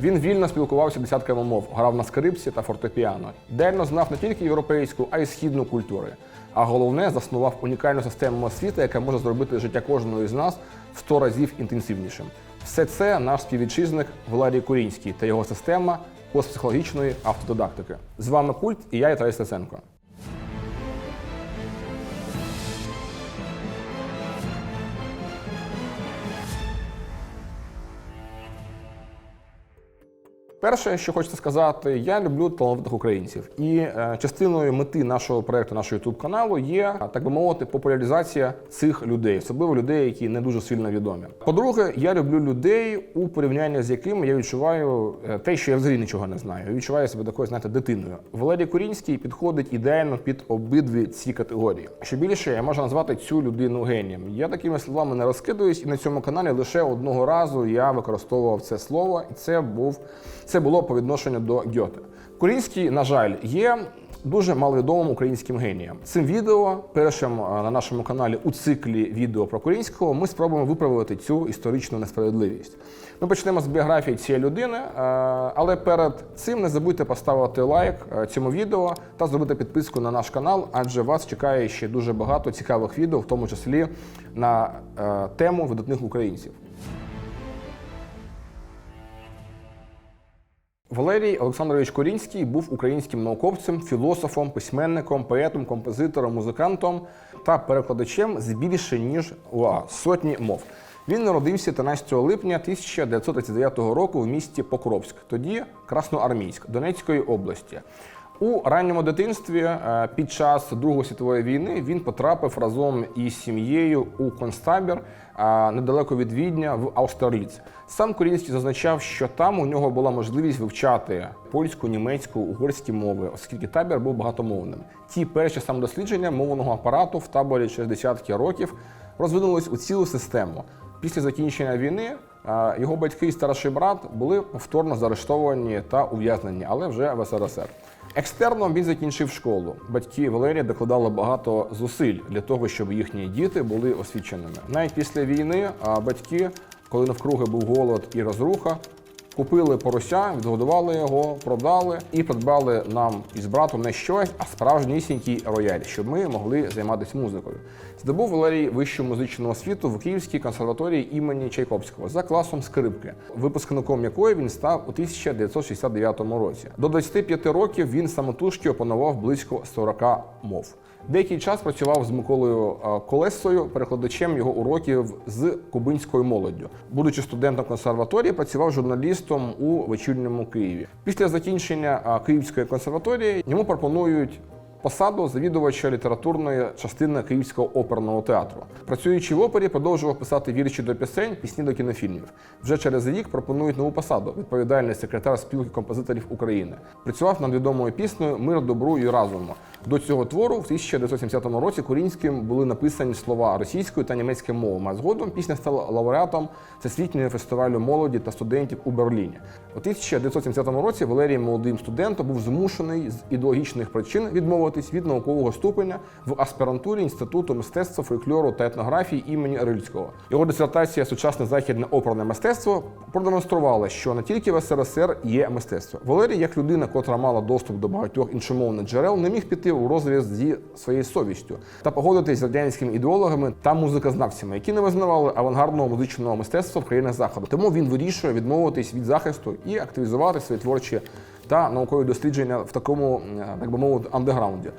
Він вільно спілкувався десятками мов, грав на скрипці та фортепіано. Дельно знав не тільки європейську, а й східну культури. А головне, заснував унікальну систему освіти, яка може зробити життя кожного із нас в 100 разів інтенсивнішим. Все це наш співвітчизник Валерій Курінський та його система постпсихологічної автодидактики. З вами Культ і я, Віталій Стеценко. Перше, що хочеться сказати, я люблю талановитих українців, і е, частиною мети нашого проекту, нашого youtube каналу є так би мовити, популяризація цих людей, особливо людей, які не дуже сильно відомі. По-друге, я люблю людей, у порівнянні з якими я відчуваю е, те, що я взагалі нічого не знаю. Я відчуваю себе такою, знаєте, дитиною. Валерій Курінський підходить ідеально під обидві ці категорії. Що більше, я можу назвати цю людину генієм. Я такими словами не розкидуюсь, і на цьому каналі лише одного разу я використовував це слово, і це був це було по відношенню до Гьоте. Курінський, на жаль, є дуже маловідомим українським генієм. Цим відео, першим на нашому каналі у циклі відео про Курінського, ми спробуємо виправити цю історичну несправедливість. Ми почнемо з біографії цієї людини, е, але перед цим не забудьте поставити лайк е, цьому відео та зробити підписку на наш канал, адже вас чекає ще дуже багато цікавих відео, в тому числі на е, тему видатних українців. Валерій Олександрович Корінський був українським науковцем, філософом, письменником, поетом, композитором, музикантом та перекладачем з більше ніж уа, сотні мов. Він народився 13 липня 1939 року в місті Покровськ, тоді Красноармійськ Донецької області. У ранньому дитинстві е, під час Другої світової війни він потрапив разом із сім'єю у концтабір е, недалеко від Відня в Аустерліц. Сам Корінський зазначав, що там у нього була можливість вивчати польську, німецьку, угорські мови, оскільки табір був багатомовним. Ті перші самодослідження мовного апарату в таборі через десятки років розвинулись у цілу систему. Після закінчення війни його батьки і старший брат були повторно заарештовані та ув'язнені, але вже в СРСР. Екстерно він закінчив школу. Батьки Валерія докладали багато зусиль для того, щоб їхні діти були освіченими. Навіть після війни батьки, коли навкруги був голод і розруха, купили порося, відгодували його, продали і придбали нам із братом не щось, а справжнісінький рояль, щоб ми могли займатися музикою. Здобув Валерій вищу музичну освіту в Київській консерваторії імені Чайковського за класом скрипки, випускником якої він став у 1969 році. До 25 років він самотужки опанував близько 40 мов. Деякий час працював з Миколою Колесою, перекладачем його уроків з кубинською молоддю. Будучи студентом консерваторії, працював журналістом у вечірньому Києві. Після закінчення Київської консерваторії йому пропонують посаду завідувача літературної частини Київського оперного театру. Працюючи в опері, продовжував писати вірші до пісень, пісні до кінофільмів. Вже через рік пропонують нову посаду відповідальний секретар спілки композиторів України. Працював над відомою піснею Мир, добру і разуму. До цього твору в 1970 році Курінським були написані слова російською та німецькою мовами. А згодом пісня стала лауреатом Всесвітнього фестивалю молоді та студентів у Берліні. У 1970 році Валерій молодим студентом був змушений з ідеологічних причин відмовитись від наукового ступеня в аспірантурі Інституту мистецтва, фольклору та етнографії імені Рильського. Його дисертація Сучасне західне оперне мистецтво продемонструвала, що не тільки в СРСР є мистецтво. Валерій, як людина, котра мала доступ до багатьох іншомовних джерел, не міг піти у розріз зі своєю совістю та погодитись з радянськими ідеологами та музикознавцями, які не визнавали авангардного музичного мистецтва в країнах заходу. Тому він вирішує відмовитись від захисту і активізувати свої творчі та наукові дослідження в такому, е, так би мовити, андеграунді.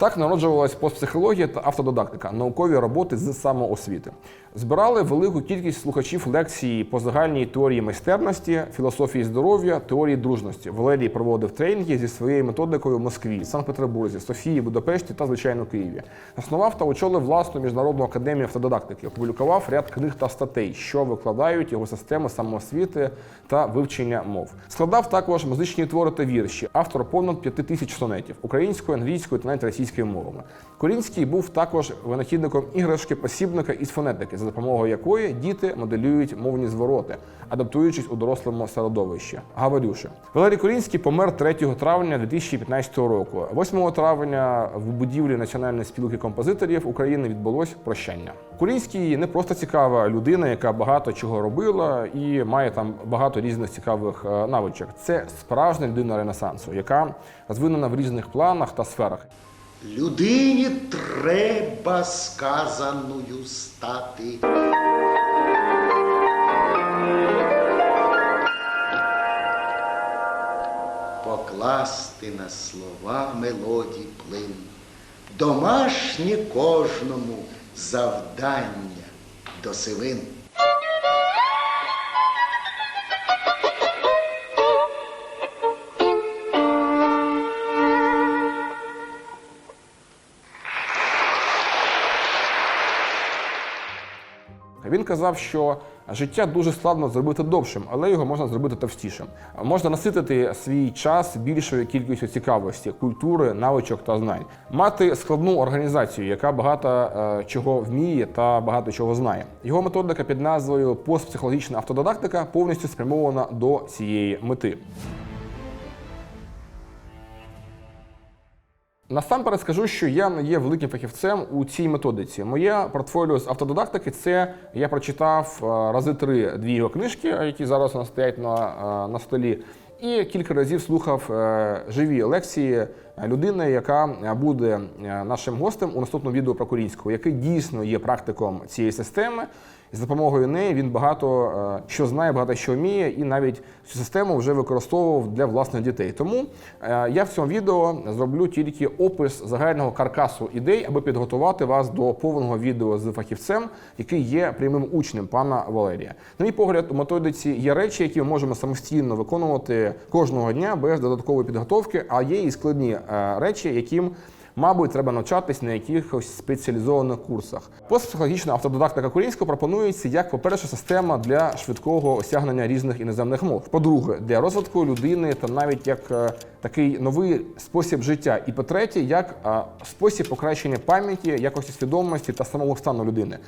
Так народжувалась постпсихологія та автодидактика, наукові роботи з самоосвіти. Збирали велику кількість слухачів лекції по загальній теорії майстерності, філософії здоров'я, теорії дружності. Валерій проводив тренінги зі своєю методикою в Москві, Санкт-Петербурзі, Софії, Будапешті та, звичайно, Києві. Заснував та очолив власну міжнародну академію автодидактики, опублікував ряд книг та статей, що викладають його системи самоосвіти та вивчення мов. Складав також музичні твори та вірші, автор понад п'яти тисяч сонетів українською, англійською та навіть російською російськими мовами. Корінський був також винахідником іграшки посібника із фонетики, за допомогою якої діти моделюють мовні звороти, адаптуючись у дорослому середовищі. Говорюши. Валерій Корінський помер 3 травня 2015 року. 8 травня в будівлі Національної спілки композиторів України відбулось прощання. Курінський не просто цікава людина, яка багато чого робила і має там багато різних цікавих е, навичок. Це справжня людина Ренесансу, яка розвинена в різних планах та сферах. Людині треба сказаною стати. Покласти на слова мелодій плин, домашнє кожному завдання до сивин. Він казав, що життя дуже складно зробити довшим, але його можна зробити товстішим. Можна наситити свій час більшою кількістю цікавості, культури, навичок та знань, мати складну організацію, яка багато е, чого вміє та багато чого знає. Його методика під назвою постпсихологічна автодидактика повністю спрямована до цієї мети. Насамперед скажу, що я не є великим фахівцем у цій методиці. Моє портфоліо з автодидактики це я прочитав е, рази три дві його книжки, які зараз у нас стоять на, е, на столі, і кілька разів слухав е, живі лекції людини, яка буде нашим гостем у наступному відео про Курінського, який дійсно є практиком цієї системи. І за допомогою неї він багато е, що знає, багато що вміє, і навіть цю систему вже використовував для власних дітей. Тому е, я в цьому відео зроблю тільки опис загального каркасу ідей, аби підготувати вас до повного відео з фахівцем, який є прямим учнем пана Валерія. На мій погляд, у методиці є речі, які ми можемо самостійно виконувати кожного дня без додаткової підготовки, а є і складні е, речі, яким Мабуть, треба навчатись на якихось спеціалізованих курсах. Постпсихологічна автодидактика Курінського пропонується як, по-перше, система для швидкого осягнення різних іноземних мов. По-друге, для розвитку людини та навіть як е, такий новий спосіб життя. І по-третє, як е, спосіб покращення пам'яті, якості свідомості та самого стану людини.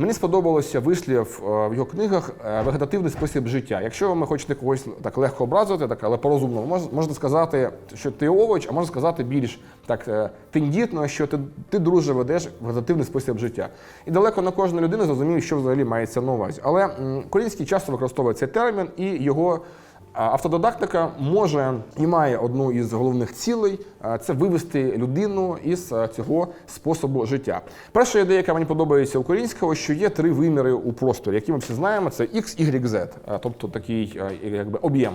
Мені сподобалося вислів е, в його книгах е, вегетативний спосіб життя. Якщо ви хочете когось так легко образувати, так але по-розумному, можна сказати, що ти овоч, а можна сказати більш так е, тендітно, що ти, ти друже ведеш вегетативний спосіб життя. І далеко не кожна людина зрозуміє, що взагалі мається на увазі. Але м, Корінський часто використовує цей термін і його. А Автодидактика може і має одну із головних цілей це вивести людину із цього способу життя. Перша ідея, яка мені подобається у Корінського, що є три виміри у просторі, які ми всі знаємо: це X, Y, Z, тобто такий якби об'єм.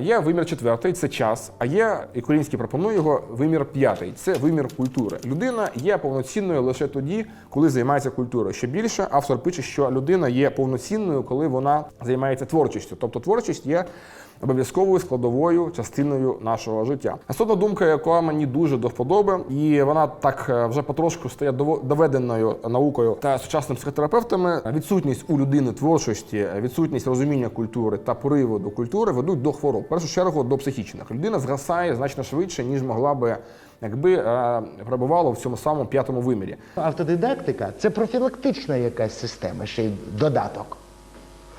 Є вимір четвертий це час. А є і Корінський пропонує його вимір п'ятий це вимір культури. Людина є повноцінною лише тоді, коли займається культурою. Ще більше автор пише, що людина є повноцінною, коли вона займається творчістю. Тобто творчість є обов'язковою складовою частиною нашого життя. Наступна думка, яка мені дуже до вподоби, і вона так е, вже потрошку стає доведеною наукою та сучасними психотерапевтами. Відсутність у людини творчості, відсутність розуміння культури та пориву до культури ведуть до хвороб. В першу чергу до психічних. Людина згасає значно швидше, ніж могла би. Якби е, перебувала в цьому самому п'ятому вимірі, Автодидактика це профілактична якась система, ще й додаток.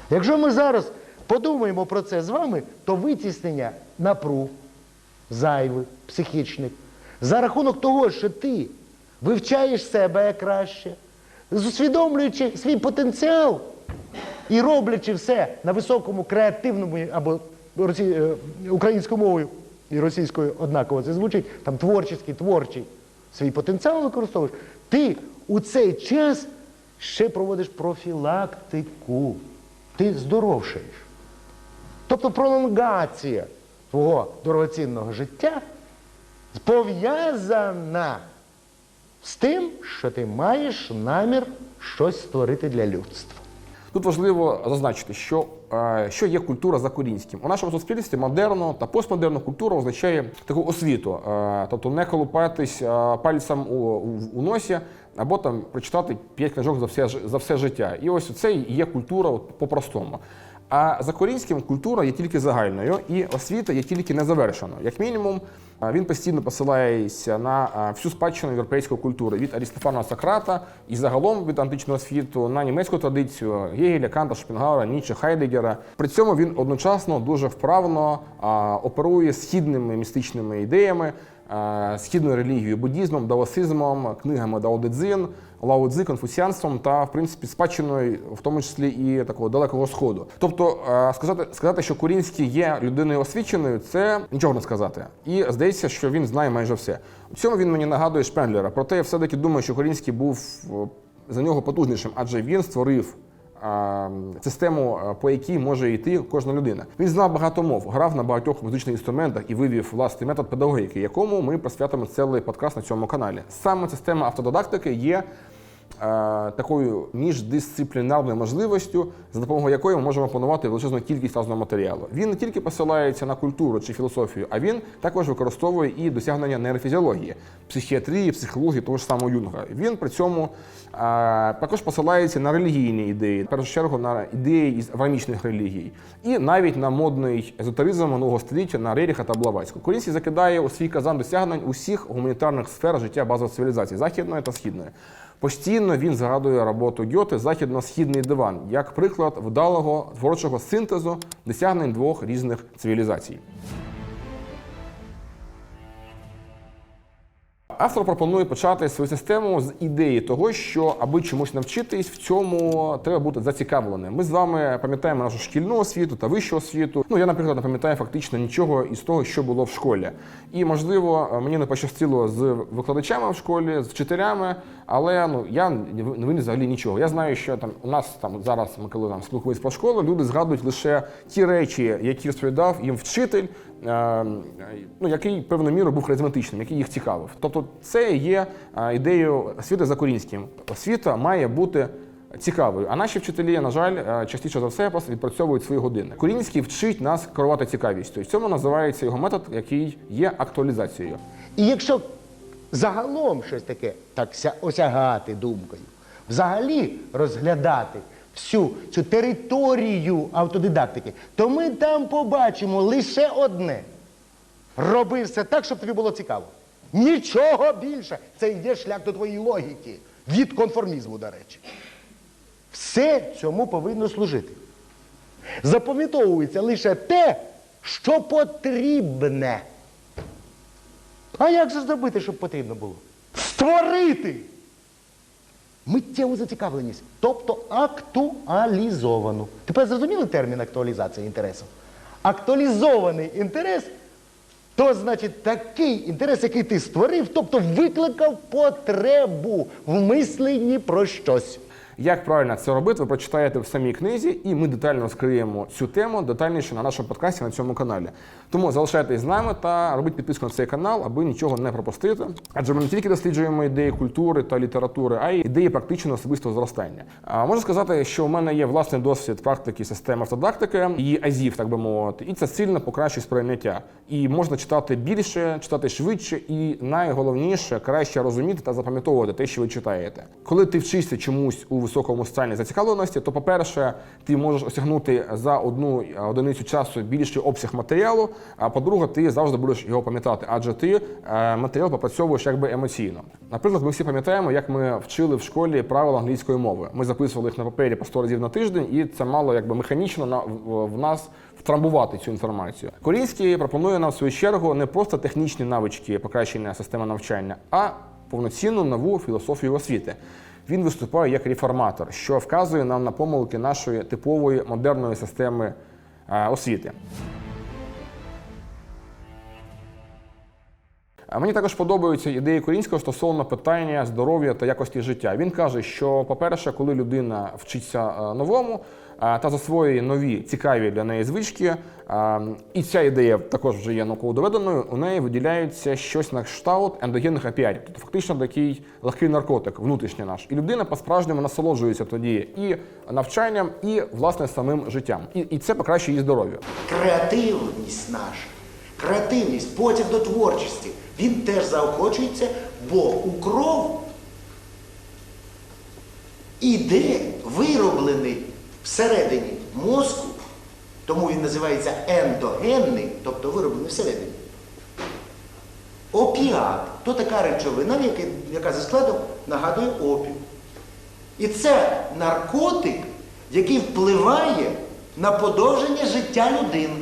Якщо ми зараз подумаємо про це з вами, то витіснення напруг, зайвих, психічних, за рахунок того, що ти вивчаєш себе краще, усвідомлюючи свій потенціал і роблячи все на високому креативному або росі... е, українською мовою і російською однаково це звучить, там творчий, творчий, свій потенціал використовуєш, ти у цей час ще проводиш профілактику. Ти здоровшаєш. Тобто пролонгація твого дорогоцінного життя пов'язана з тим, що ти маєш намір щось створити для людства. Тут важливо зазначити, що, е, що є культура за корінським. У нашому суспільстві модерну та постмодерну культура означає таку освіту, е, тобто не колупатись е, пальцем у, у, носі або там прочитати п'ять книжок за все, за все життя. І ось це є культура по-простому. А за Корінським культура є тільки загальною, і освіта є тільки незавершеною. Як мінімум, він постійно посилається на всю спадщину європейської культури від Арістофана Сократа і загалом від античного світу на німецьку традицію Гегеля, Канта, Шопенгауера, Ніче, Хайдегера. При цьому він одночасно дуже вправно оперує східними містичними ідеями, східною релігією, буддізмом, даосизмом, книгами Дао Де Цзин, Лао Цзи, конфуціанством та, в принципі, спадщиною, в тому числі і такого далекого сходу. Тобто, е, сказати, сказати, що Курінський є людиною освіченою, це нічого не сказати. І здається, що він знає майже все. У цьому він мені нагадує Шпенглера. Проте я все-таки думаю, що Курінський був е, за нього потужнішим, адже він створив. Систему, е, по якій може йти кожна людина. Він знав багато мов, грав на багатьох музичних інструментах і вивів власний метод педагогіки, якому ми присвятимо цілий подкаст на цьому каналі. Саме система автодидактики є такою міждисциплінарною можливістю, за допомогою якої ми можемо опанувати величезну кількість різного матеріалу. Він не тільки посилається на культуру чи філософію, а він також використовує і досягнення нейрофізіології, психіатрії, психології того ж самого Юнга. Він при цьому е, також посилається на релігійні ідеї, в першу чергу на ідеї із аврамічних релігій, і навіть на модний езотеризм минулого століття на Реріха та Блаватську. Корінський закидає у свій казан досягнень усіх гуманітарних сфер життя базової цивілізації західної та східної. Постійно він згадує роботу Гьоти західно-східний диван як приклад вдалого творчого синтезу досягнень двох різних цивілізацій. Автор пропонує почати свою систему з ідеї того, що аби чомусь навчитись, в цьому треба бути зацікавленим. Ми з вами пам'ятаємо нашу шкільну освіту та вищу освіту. Ну я, наприклад, не пам'ятаю фактично нічого із того, що було в школі. І можливо, мені не пощастило з викладачами в школі, з вчителями, але ну я не винен взагалі нічого. Я знаю, що там у нас там зараз ми коли там спілкуємося про школу, люди згадують лише ті речі, які розповідав їм вчитель. Е, Ну, який певною мірою був харизматичним, який їх цікавив. Тобто, це є е, ідеєю освіти за Корінським. Освіта має бути цікавою. А наші вчителі, на жаль, е, частіше за все просто відпрацьовують свої години. Корінський вчить нас керувати цікавістю. В цьому називається його метод, який є актуалізацією. І якщо загалом щось таке так осягати думкою, взагалі розглядати всю цю територію автодидактики, то ми там побачимо лише одне. Роби все так, щоб тобі було цікаво. Нічого більше. Це йде шлях до твоєї логіки. Від конформізму, до речі. Все цьому повинно служити. Запам'ятовується лише те, що потрібне. А як же зробити, щоб потрібно було? Створити миттєву зацікавленість, тобто актуалізовану. Тепер зрозуміли термін актуалізації інтересу? Актуалізований інтерес то значить такий інтерес, який ти створив, тобто викликав потребу в мисленні про щось. Як правильно це робити, ви прочитаєте в самій книзі, і ми детально розкриємо цю тему детальніше на нашому подкасті на цьому каналі. Тому залишайтесь з нами та робіть підписку на цей канал, аби нічого не пропустити. Адже ми не тільки досліджуємо ідеї культури та літератури, а й ідеї практичного особистого зростання. А можу сказати, що в мене є власний досвід практики системи автодидактики, її азів, так би мовити, і це сильно покращує сприйняття. І можна читати більше, читати швидше, і найголовніше краще розуміти та запам'ятовувати те, що ви читаєте. Коли ти вчишся чомусь у високому стані зацікавленості, то, по-перше, ти можеш осягнути за одну одиницю часу більший обсяг матеріалу. А по-друге, ти завжди будеш його пам'ятати, адже ти е, матеріал попрацьовуєш якби емоційно. Наприклад, ми всі пам'ятаємо, як ми вчили в школі правила англійської мови. Ми записували їх на папері по 100 разів на тиждень, і це мало якби механічно на в, нас втрамбувати цю інформацію. Корінський пропонує нам в свою чергу не просто технічні навички покращення системи навчання, а повноцінну нову філософію освіти. Він виступає як реформатор, що вказує нам на помилки нашої типової модерної системи е, освіти. Мені також подобаються ідеї Корінського стосовно питання здоров'я та якості життя. Він каже, що, по-перше, коли людина вчиться е, новому е, та засвоює нові цікаві для неї звички, е, і ця ідея також вже є науково доведеною, у неї виділяється щось на кшталт ендогенних опіатів, тобто фактично такий легкий наркотик, внутрішній наш. І людина по-справжньому насолоджується тоді і навчанням, і власне самим життям. І, і це покращує її здоров'я. Креативність наша, креативність, потяг до творчості, він теж заохочується, бо у кров іде вироблений всередині мозку Тому він називається ендогенний, тобто вироблений всередині. Опіат то така речовина, яка, за складом нагадує опіум. І це наркотик, який впливає на подовження життя людини.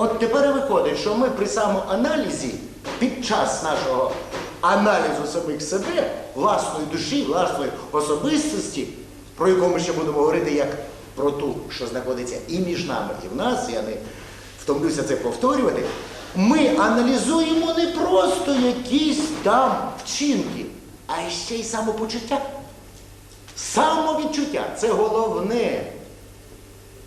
От тепер виходить, що ми при самоаналізі під час нашого аналізу самих себе, власної душі, власної особистості, про яку ми ще будемо говорити як про ту, що знаходиться і між нами, і в нас, я не втомлюся це повторювати, ми аналізуємо не просто якісь там вчинки, а ще й самопочуття. Самовідчуття це головне,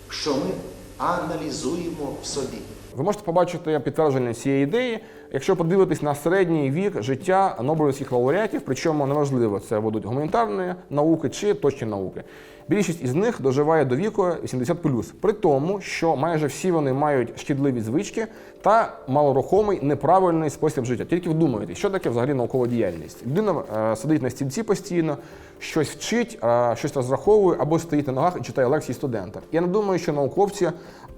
що ми аналізуємо в собі. Ви можете побачити підтвердження цієї ідеї, якщо подивитись на середній вік життя Нобелівських лауреатів, причому неважливо, це будуть гуманітарні науки чи точні науки. Більшість із них доживає до віку 80+, при тому, що майже всі вони мають шкідливі звички та малорухомий неправильний спосіб життя. Тільки вдумайтесь, що таке взагалі наукова діяльність. Людина е, сидить на стільці постійно, щось вчить, е, щось розраховує або стоїть на ногах і читає лекції студентам. Я не думаю, що науковці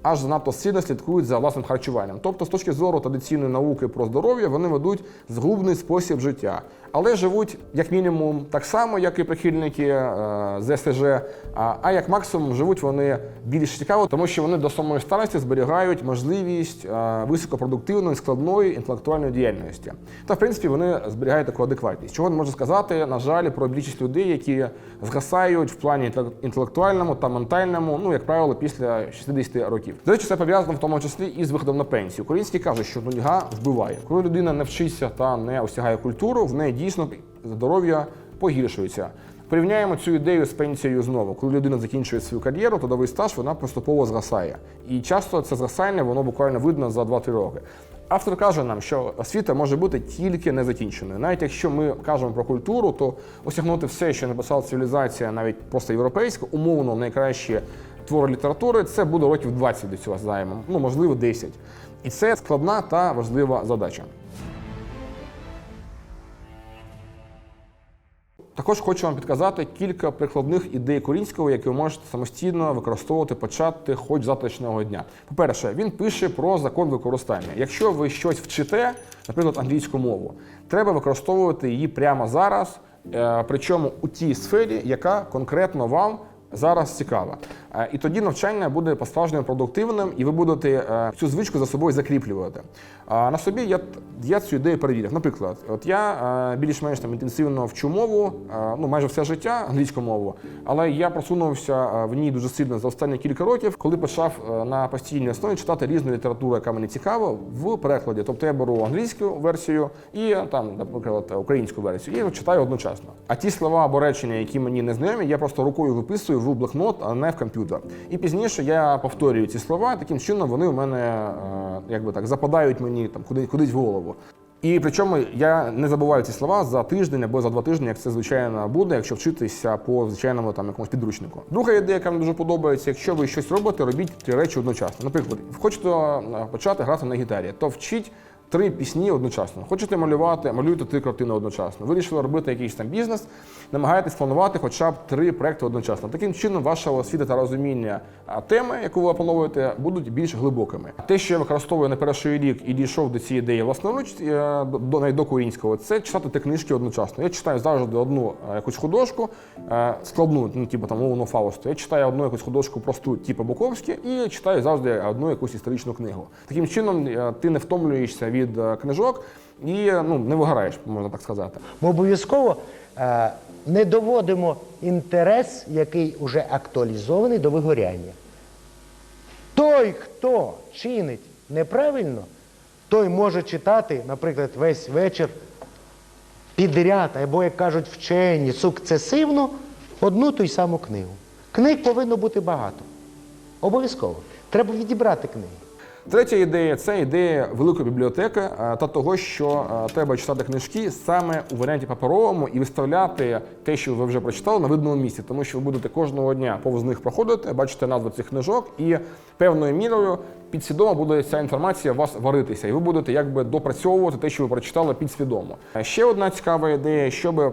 аж занадто сильно слідкують за власним харчуванням. Тобто, з точки зору традиційної науки про здоров'я, вони ведуть згубний спосіб життя, але живуть як мінімум так само, як і прихильники е, ЗСЖ, а, як максимум живуть вони більш цікаво, тому що вони до самої старості зберігають можливість високопродуктивної, складної інтелектуальної діяльності. Та в принципі вони зберігають таку адекватність. Чого не можу сказати, на жаль, про більшість людей, які згасають в плані інтелектуальному та ментальному, ну як правило, після 60 років. До речі, це пов'язано в тому числі і з виходом на пенсію. Українські кажуть, що нудьга вбиває. Коли людина не вчиться та не осягає культуру, в неї дійсно здоров'я погіршується. Порівняємо цю ідею з пенсією знову. Коли людина закінчує свою кар'єру, трудовий стаж вона поступово згасає. І часто це згасання воно буквально видно за 2-3 роки. Автор каже нам, що освіта може бути тільки незакінченою. Навіть якщо ми кажемо про культуру, то осягнути все, що написала цивілізація, навіть просто європейська, умовно найкращі твори літератури, це буде років 20 до цього займом, ну можливо 10. І це складна та важлива задача. Також хочу вам підказати кілька прикладних ідей Корінського, які ви можете самостійно використовувати почати хоч завтрашнього дня. По-перше, він пише про закон використання. Якщо ви щось вчите, наприклад, англійську мову, треба використовувати її прямо зараз, е, причому у тій сфері, яка конкретно вам зараз цікава. Е, І тоді навчання буде по-справжньому продуктивним, і ви будете е, цю звичку за собою закріплювати. На собі я, я цю ідею перевірив. Наприклад, от я е, більш-менш там інтенсивно вчу мову, ну майже все життя англійську мову, але я просунувся в ній дуже сильно за останні кілька років, коли почав на постійній основі читати різну літературу, яка мені цікава, в перекладі. Тобто я беру англійську версію і там, наприклад, українську версію, і читаю одночасно. А ті слова або речення, які мені не знайомі, я просто рукою виписую в блокнот, а не в комп'ютер. І пізніше я повторюю ці слова. Таким чином вони у мене е, якби так западають мені там куди кудись в голову. І причому я не забуваю ці слова за тиждень або за два тижні, як це звичайно буде, якщо вчитися по звичайному там якомусь підручнику. Друга ідея, яка мені дуже подобається, якщо ви щось робите, робіть три речі одночасно. Наприклад, хочете е, почати грати на гітарі, то вчіть. Три пісні одночасно. Хочете малювати, малюйте три картини одночасно. Вирішили робити якийсь там бізнес, намагаєтесь планувати хоча б три проекти одночасно. Таким чином, ваша освіта та розуміння теми, яку ви опановуєте, будуть більш глибокими. Те, що я використовую на перший рік і дійшов до цієї ідеї власноруч, е, до, навіть це читати три книжки одночасно. Я читаю завжди одну е, якусь художку, е, складну, ну типу там мовну Фаусту. Я читаю одну якусь художку просту, типу Буковські, і читаю завжди одну якусь історичну книгу. Таким чином ти не втомлюєшся від е, книжок і ну не вигораєш, можна так сказати. Ми обов'язково е, не доводимо інтерес, який вже актуалізований до вигоряння. Той, хто чинить неправильно, той може читати, наприклад, весь вечір підряд, або, як кажуть вчені, сукцесивно одну ту й саму книгу. Книг повинно бути багато. Обов'язково. Треба відібрати книги. Третя ідея це ідея великої бібліотеки е, та того, що е, треба читати книжки саме у варіанті паперовому і виставляти те, що ви вже прочитали, на видному місці, тому що ви будете кожного дня повз них проходити, бачите назви цих книжок і певною мірою підсвідомо буде ця інформація у вас варитися, і ви будете якби допрацьовувати те, що ви прочитали підсвідомо. Е, Ще одна цікава ідея, щоб е,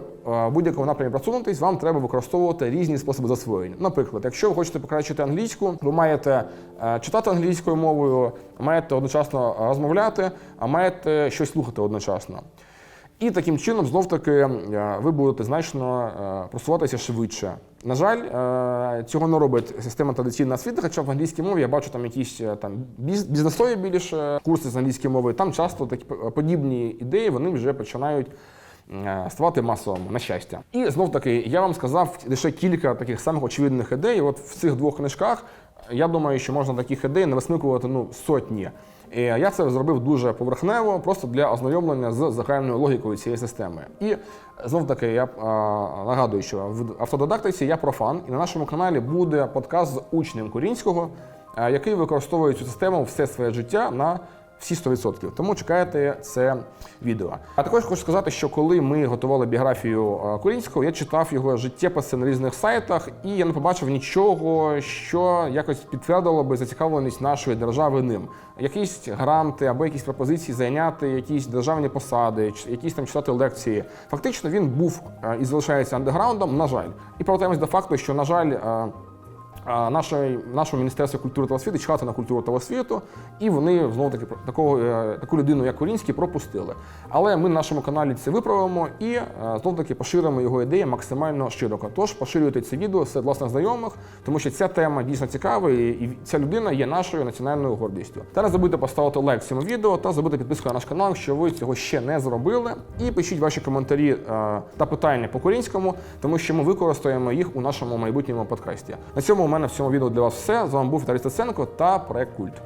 будь-якому напрямі просунутись, вам треба використовувати різні способи засвоєння. Наприклад, якщо ви хочете покращити англійську, ви маєте е, читати англійською мовою, маєте одночасно розмовляти, а маєте щось слухати одночасно. І таким чином, знов таки, е, ви будете значно е, просуватися швидше. На жаль, е, цього не робить система традиційної освіти, хоча в англійській мові я бачу там якісь там бізнесові більше курси з англійської мови. Там часто такі подібні ідеї вони вже починають ставати масовими, на щастя. І знов таки, я вам сказав лише кілька таких самих очевидних ідей. От в цих двох книжках я думаю, що можна таких ідей не висмикувати ну, сотні. І я це зробив дуже поверхнево, просто для ознайомлення з загальною логікою цієї системи. І знов таки я а, нагадую, що в автодидактиці я профан, і на нашому каналі буде подкаст з учнем Корінського, який використовує цю систему все своє життя на всі 100%. Тому чекайте це відео. А також хочу сказати, що коли ми готували біографію е, Корінського, я читав його життєписи на різних сайтах, і я не побачив нічого, що якось підтвердило би зацікавленість нашої держави ним. Якісь гранти або якісь пропозиції зайняти якісь державні посади, якісь там читати лекції. Фактично він був е, і залишається андеграундом, на жаль. І повертаємось до факту, що на жаль. Е, Наше, нашому міністерстві культури та освіти чекати на культуру та освіту, і вони знову таки такого е, таку людину, як Корінський, пропустили. Але ми на нашому каналі це виправимо і знову таки поширимо його ідеї максимально широко. Тож поширюйте це відео серед власних знайомих, тому що ця тема дійсно цікава, і, ця людина є нашою національною гордістю. Та не забудьте поставити лайк цьому відео та забудьте підписку на наш канал, якщо ви цього ще не зробили. І пишіть ваші коментарі е, та питання по Корінському, тому що ми використаємо їх у нашому майбутньому подкасті. На цьому у мене в цьому відео для вас все. З вами був Віталій Стеценко та проект Культ.